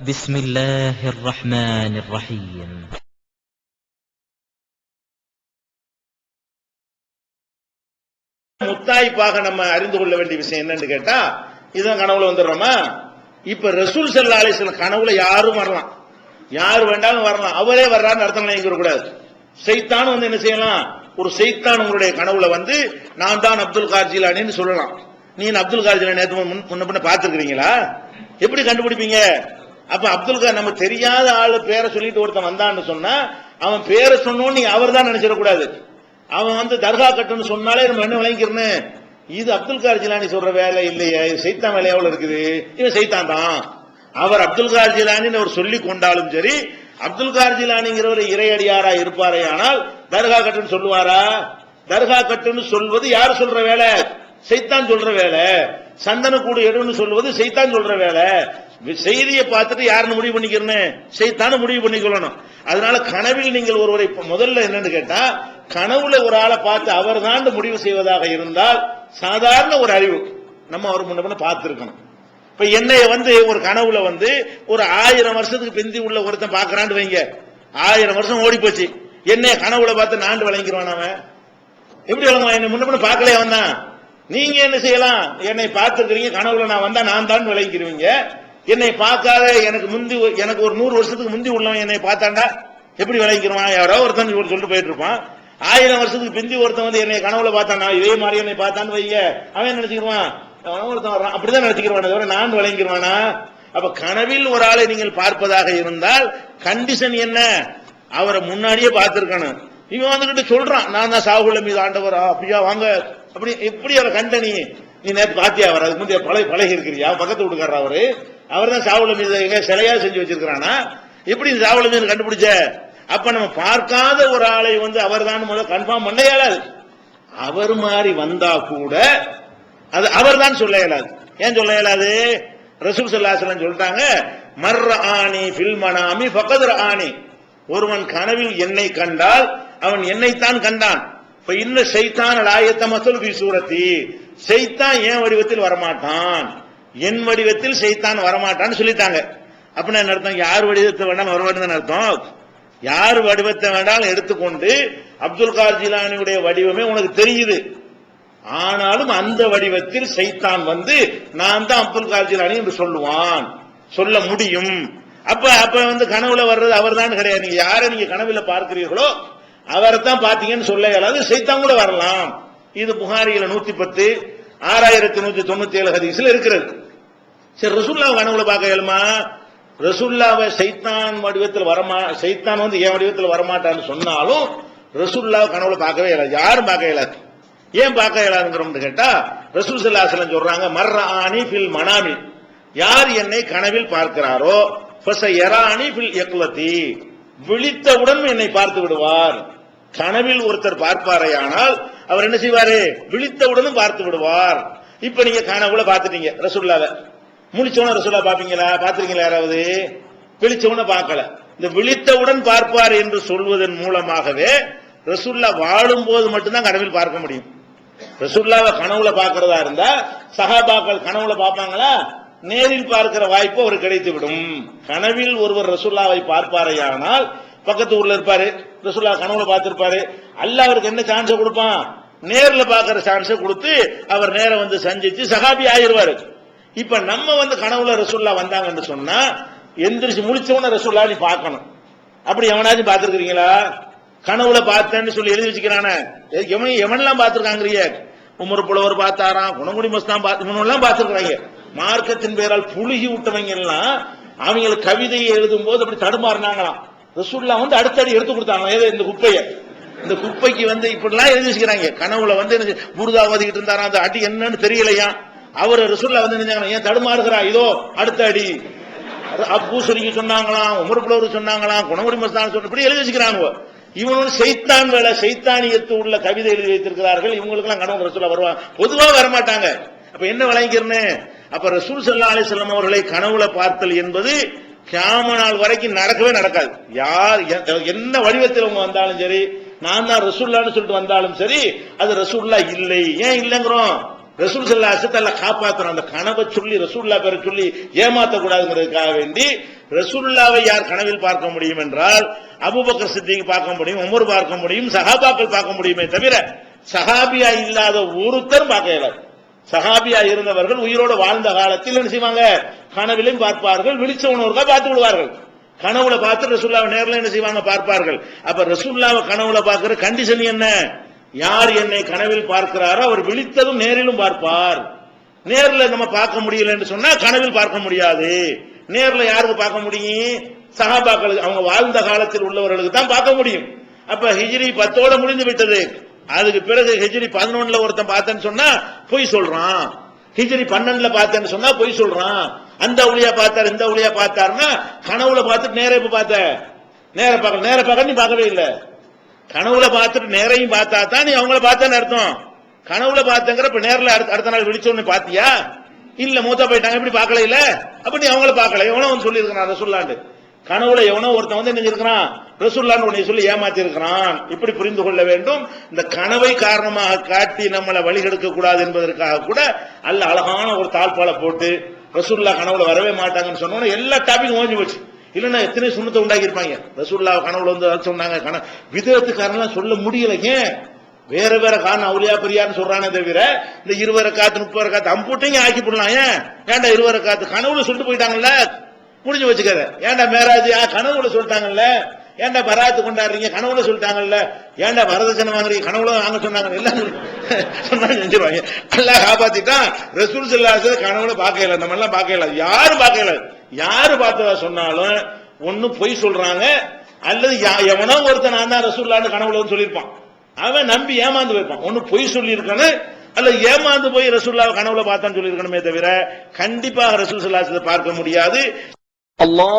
بسم الله الرحمن الرحيم முத்தாய்ப்பாக நம்ம அறிந்து கொள்ள வேண்டிய விஷயம் என்னன்னு கேட்டா இதுதான் கனவுல வந்துடுறோமா இப்ப ரசூல் சல்லா அலிஸ்லாம் கனவுல யாரும் வரலாம் யார் வேண்டாலும் வரலாம் அவரே வர்றாருன்னு அர்த்தம் நினைக்கிற கூடாது சைத்தான் வந்து என்ன செய்யலாம் ஒரு சைத்தான் உங்களுடைய கனவுல வந்து நான் தான் அப்துல் கார் ஜிலானின்னு சொல்லலாம் நீ என்ன அப்துல் கார் ஜிலானி நேத்து முன் முன்ன பின்ன பார்த்திருக்கிறீங்களா எப்படி கண்டுபிடிப்பீங்க அப்ப அப்துல் கார் நம்ம தெரியாத ஆளு பேரை சொல்லிட்டு ஒருத்தன் வந்தான்னு சொன்னா அவன் பேரை சொன்னோன்னு நீ அவர் தான் நினைச்சிடக்கூடாது அவன் வந்து தர்கா கட்டுன்னு சொன்னாலே நம்ம என்ன விளங்கிக்கிறனு? இது அப்துல் கார் ஜிலானி சொல்ற வேலை இல்லையே இது சைத்தான் வேலை எவ்வளவு இருக்குது? இவன் சைத்தான் தான். அவர் அப்துல் கார் ஜிலானின்னு அவர் சொல்லி கொண்டாலும் சரி அப்துல் கார் ஜிலானிங்கிறவர் இறையடியாரா இருப்பாரே ஆனால் தர்கா கட்டுன்னு சொல்லுவாரா? தர்கா கட்டுன்னு சொல்வது யார் சொல்ற வேலை? சைத்தான் சொல்ற வேலை. சந்தன கூடு எடுன்னு சொல்வது சைத்தான் சொல்ற வேலை. செய்தியை பார்த்துட்டு யாருன்னு முடிவு பண்ணிக்கிறேன்னு செய்தான முடிவு பண்ணிக்கொள்ளணும் அதனால கனவில் நீங்கள் ஒருவரை முதல்ல என்னன்னு கேட்டா கனவுல ஒரு ஆளை பார்த்து அவர் தான் முடிவு செய்வதாக இருந்தால் சாதாரண ஒரு அறிவு நம்ம அவர் முன்ன பார்த்துருக்கணும். இப்ப என்னைய வந்து ஒரு கனவுல வந்து ஒரு ஆயிரம் வருஷத்துக்கு பிந்தி உள்ள ஒருத்தன் பாக்குறான்னு வைங்க. ஆயிரம் வருஷம் ஓடி போச்சு. என்னைய கனவுல பார்த்து நாண்டு வழங்கிடுவான் அவன். எப்படி வழங்குவான்? என்னை முன்ன பின்ன பார்க்கலையே வந்தான் நீங்க என்ன செய்யலாம்? என்னை பார்த்துக்கிறீங்க கனவுல நான் வந்தா நான் தான் விளங்கிடுவீங்க என்னை பார்க்காத எனக்கு முந்தி எனக்கு ஒரு நூறு வருஷத்துக்கு முந்தி உள்ளவன் என்னை பார்த்தாண்டா? எப்படி விளங்கிக்கிறான் யாரோ ஒருத்தன் ஒரு சொல்லிட்டு போயிட்டு இருப்பான் ஆயிரம் வருஷத்துக்கு பிந்தி ஒருத்தன் வந்து என்னை கனவுல பார்த்தானா இதே மாதிரி என்னை பார்த்தான்னு வைங்க. அவன் என்ன நினைச்சுக்கிறான் ஒருத்தன் வர்றான். அப்படிதான் நினைச்சுக்கிறான் தவிர நான் விளங்கிடுவானா அப்ப கனவில் ஒரு ஆளை நீங்கள் பார்ப்பதாக இருந்தால் கண்டிஷன் என்ன? அவரை முன்னாடியே பார்த்திருக்கணும். இவன் வந்துகிட்டு சொல்றான் நான் தான் சாகுல மீது ஆண்டவர்? அப்படியா வாங்க. அப்படி எப்படி அவரை கண்ட நீ? நீ நேற்று பாத்தியா அவர்? அதுக்கு முந்தைய பழகி பழகி இருக்கிறியா பக்கத்து வீட்டுக்காரர் அவரு. அவர் தான் சாவல மீன் சிலையா செஞ்சு வச்சிருக்கிறானா? எப்படி சாவல மீன் கண்டுபிடிச்ச? அப்ப நம்ம பார்க்காத ஒரு ஆளை வந்து அவர் தான் முதல்ல கன்ஃபார்ம் பண்ண இயலாது. அவர் மாதிரி வந்தா கூட அது அவர் தான் சொல்ல இயலாது. ஏன் சொல்ல இயலாது? ரசூல் சல்லாசலம் சொல்லிட்டாங்க மர்ர ஆணி பில்மனாமி பக்கதுர ஆணி ஒருவன் கனவில் என்னை கண்டால் அவன் என்னைத்தான் கண்டான். இப்ப இன்னும் செய்தான் லாயத்த மசல் சூரத்தி. செய்தான் ஏன் வடிவத்தில் வரமாட்டான்? என் வடிவத்தில் சைத்தான் வரமாட்டான்னு சொல்லிட்டாங்க. அப்படின்னா என்ன அர்த்தம்? யார் வடிவத்தை வேண்டாம் வரமாட்டேன்னு அர்த்தம்? யார் வடிவத்தை வேண்டாலும் எடுத்துக்கொண்டு அப்துல் கார் ஜிலானியுடைய வடிவமே உனக்கு தெரியுது. ஆனாலும் அந்த வடிவத்தில் சைத்தான் வந்து நான் தான் அப்துல் கார் ஜிலானி என்று சொல்லுவான். சொல்ல முடியும். அப்ப அப்ப வந்து கனவுல வர்றது அவர் தான் கிடையாது. நீங்க யாரை நீங்க கனவுல பார்க்கிறீர்களோ அவரை தான் பாத்தீங்கன்னு சொல்ல இயலாது சைத்தான் கூட வரலாம். இது புகாரியில நூத்தி பத்து ஆறாயிரத்தி நூத்தி தொண்ணூத்தி ஏழு ஹதீஸ்ல இருக்கிறது. சரி ரசூல்லா கனவுல பார்க்க இயலுமா? ரசுல்லாவை சைத்தான் வடிவத்தில் வரமா சைத்தான் வந்து என் வடிவத்தில் வரமாட்டான்னு சொன்னாலும் ரசுல்லாவை கனவுல பார்க்கவே இயலாது. யாரும் பார்க்க இயலாது. ஏன் பார்க்க இயலாதுங்கிறோம்னு கேட்டா ரசூல் சல்லாசலம் சொல்றாங்க மர்ற ஆணி பில் மனாமி யார் என்னை கனவில் பார்க்கிறாரோ எராணி பில் எக்லத்தி விழித்தவுடன் என்னை பார்த்து விடுவார். கனவில் ஒருத்தர் பார்ப்பாரே ஆனால் அவர் என்ன செய்வாரு? விழித்தவுடனும் பார்த்து விடுவார். இப்ப நீங்க கனவுல பார்த்துட்டீங்க ரசுல்லாவை முழிச்சவன ரசூல்லா பாப்பீங்களா பாத்திருக்கீங்களா யாராவது? விழிச்சவன பார்க்கல. இந்த விழித்தவுடன் பார்ப்பார் என்று சொல்வதன் மூலமாகவே ரசுல்லா வாழும் போது மட்டும்தான் கனவில் பார்க்க முடியும். ரசுல்லாவை கனவுல பார்க்கறதா இருந்தா சகாபாக்கள் கனவுல பார்ப்பாங்களா? நேரில் பார்க்கிற வாய்ப்பு அவர் கிடைத்து விடும் கனவில் ஒருவர் ரசுல்லாவை பார்ப்பாரையானால் பக்கத்து ஊர்ல இருப்பாரு ரசுல்லா கனவுல பார்த்திருப்பாரு. அல்ல அவருக்கு என்ன சான்ஸ் கொடுப்பான்? நேர்ல பாக்குற சான்ஸை கொடுத்து அவர் நேரம் வந்து சந்திச்சு சகாபி ஆயிடுவாரு. இப்ப நம்ம வந்து கனவுல ரசூல்லா வந்தாங்கன்னு சொன்னா எந்திரிச்சு முடிச்சவன ரசூல்லா நீ பார்க்கணும். அப்படி எவனாச்சும் பார்த்திருக்கிறீங்களா? கனவுல பார்த்தேன்னு சொல்லி எழுதி வச்சுக்கிறானே. எவன் எவன்லாம் பார்த்திருக்காங்கறிய? உமர் புலவர் பார்த்தாராம் குணங்குடி மஸ்தான் பார்த்து இவனெல்லாம் பார்த்திருக்கிறாங்க. மார்க்கத்தின் பேரால் புழுகி விட்டவங்க எல்லாம் அவங்களுக்கு கவிதையை எழுதும் போது அப்படி தடுமாறினாங்களாம். ரசூல்லா வந்து அடுத்தடி எடுத்து கொடுத்தாங்க ஏதோ இந்த குப்பையை. இந்த குப்பைக்கு வந்து இப்படிலாம் எழுதி வச்சுக்கிறாங்க. கனவுல வந்து எனக்கு புருதா ஓதிக்கிட்டு இருந்தாரா அந்த அடி என்னன்னு தெரியலையா? அவர் ரசூல்லா வந்து நினைச்சாங்க ஏன் தடுமாறுகிறா? இதோ அடுத்த அடி. அப்பூசரிக்கு சொன்னாங்களாம் உமர் சொன்னாங்களாம் குணமுடி மஸ்தான் சொன்ன இப்படி எழுதி வச்சுக்கிறாங்க. இவனோட செய்தான் வேலை செய்தானியத்து உள்ள கவிதை எழுதி வைத்திருக்கிறார்கள். இவங்களுக்கு எல்லாம் கனவு ரசூலா வருவாங்க பொதுவாக வரமாட்டாங்க. அப்ப என்ன விளங்கிறன்னு அப்ப ரசூல் சல்லா அலிஸ்லாம் அவர்களை கனவுல பார்த்தல் என்பது கியாம நாள் வரைக்கும் நடக்கவே நடக்காது. யார் எ- என்ன வடிவத்தில் அவங்க வந்தாலும் சரி நான் தான் ரசூல்லான்னு சொல்லிட்டு வந்தாலும் சரி அது ரசூல்லா இல்லை. ஏன் இல்லைங்கிறோம். ரசூல் சல்லா அசத்தல்ல காப்பாத்தணும். அந்த கனவை சொல்லி ரசூல்லா பேரை சொல்லி ஏமாத்த கூடாதுங்கிறதுக்காக வேண்டி ரசூல்லாவை யார் கனவில் பார்க்க முடியும் என்றால் அபுபக்கர் சித்திக்கு பார்க்க முடியும் உமர் பார்க்க முடியும் சஹாபாக்கள் பார்க்க முடியுமே தவிர சஹாபியா இல்லாத ஒருத்தர் பார்க்க இயலாது. சஹாபியா இருந்தவர்கள் உயிரோடு வாழ்ந்த காலத்தில் என்ன செய்வாங்க? கனவிலும் பார்ப்பார்கள் விழிச்ச உணர்வுக்கா பார்த்து விடுவார்கள் கனவுல பார்த்து ரசூல்லாவை நேரில் என்ன செய்வாங்க? பார்ப்பார்கள். அப்ப ரசூல்லாவை கனவுல பார்க்கிற கண்டிஷன் என்ன? யார் என்னை கனவில் பார்க்கிறாரோ அவர் விழித்ததும் நேரிலும் பார்ப்பார். நேரில் நம்ம பார்க்க முடியல என்று சொன்னா கனவில் பார்க்க முடியாது. நேரில் யாருக்கு பார்க்க முடியும்? சகாபாக்களுக்கு அவங்க வாழ்ந்த காலத்தில் உள்ளவர்களுக்கு தான் பார்க்க முடியும். அப்ப ஹிஜ்ரி பத்தோட முடிந்து விட்டது. அதுக்கு பிறகு ஹிஜ்ரி பதினொன்னுல ஒருத்தன் பார்த்தேன்னு சொன்னா பொய் சொல்றான். ஹிஜ்ரி பன்னெண்டுல பார்த்தேன்னு சொன்னா பொய் சொல்றான். அந்த ஒளியா பார்த்தார் இந்த ஒளியா பார்த்தாருன்னா கனவுல பார்த்துட்டு நேர இப்ப பார்த்த. நேர பார்க்க நேர பார்க்க நீ பார்க்கவே இல்லை. கனவுல பார்த்துட்டு நேரையும் பார்த்தா தான் நீ அவங்கள பார்த்தேன்னு அர்த்தம். கனவுல பார்த்தங்கிற இப்ப நேரில் அடுத்த அடுத்த நாள் விழிச்சோன்னு பாத்தியா இல்ல மூத்தா போயிட்டாங்க இப்படி பார்க்கல இல்ல? அப்ப நீ அவங்கள பார்க்கல. எவனோ வந்து சொல்லியிருக்கான் இருக்கிறான் ரசுல்லாண்டு கனவுல எவனோ ஒருத்தன் வந்து என்ன இருக்கிறான் ரசுல்லான்னு உன்னை சொல்லி ஏமாத்தி இருக்கிறான் இப்படி புரிந்து கொள்ள வேண்டும். இந்த கனவை காரணமாக காட்டி நம்மளை வழிகெடுக்க கூடாது என்பதற்காக கூட அல்ல அழகான ஒரு தாழ்பாலை போட்டு ரசுல்லா கனவுல வரவே மாட்டாங்கன்னு சொன்னோன்னு எல்லா டாபிக் ஓஞ்சி போச்சு. இல்லைன்னா எத்தனை சுண்ணத்தை உண்டாக்கி இருப்பாங்க ரசூல்லா கனவுல வந்து சொன்னாங்க. கன விதத்துக்காரன்லாம் சொல்ல முடியல. ஏன்? வேற வேற காரணம். அவளியா பெரியான்னு சொல்றானே தவிர இந்த இருவரை காத்து முப்பது காத்து அம்புட்டையும் ஆக்கி போடலாம். ஏன்? ஏன்டா இருவரை காத்து? கனவுல சொல்லிட்டு போயிட்டாங்கல்ல? முடிஞ்சு வச்சுக்காத. ஏன்டா மேராஜ்? ஆ கனவுல சொல்லிட்டாங்கல்ல. ஏன்டா பராத்து கொண்டாடுறீங்க? கனவுல சொல்லிட்டாங்கல்ல. ஏன்டா வரதட்சணை வாங்குறீங்க? கனவுல வாங்க சொன்னாங்க. எல்லாம் சொன்னாங்க செஞ்சிருவாங்க எல்லாம் காப்பாத்திட்டான். ரசூல் செல்லாசது கனவுல பார்க்கல. நம்ம எல்லாம் பார்க்கல. யாரும் பார்க்கல. யாரு பார்த்ததா சொன்னாலும் ஒன்னு பொய் சொல்றாங்க அல்லது எவனோ ஒருத்தன் நான் தான் ரசூல்லான்னு கனவுலன்னு சொல்லியிருப்பான். அவன் நம்பி ஏமாந்து போயிருப்பான் ஒண்ணு பொய் சொல்லியிருக்கானு அல்லது ஏமாந்து போய் ரசூல்லாவை கனவுல பார்த்தான்னு சொல்லியிருக்கணுமே தவிர கண்டிப்பாக ரசூல் சல்லாசத்தை பார்க்க முடியாது. அல்லா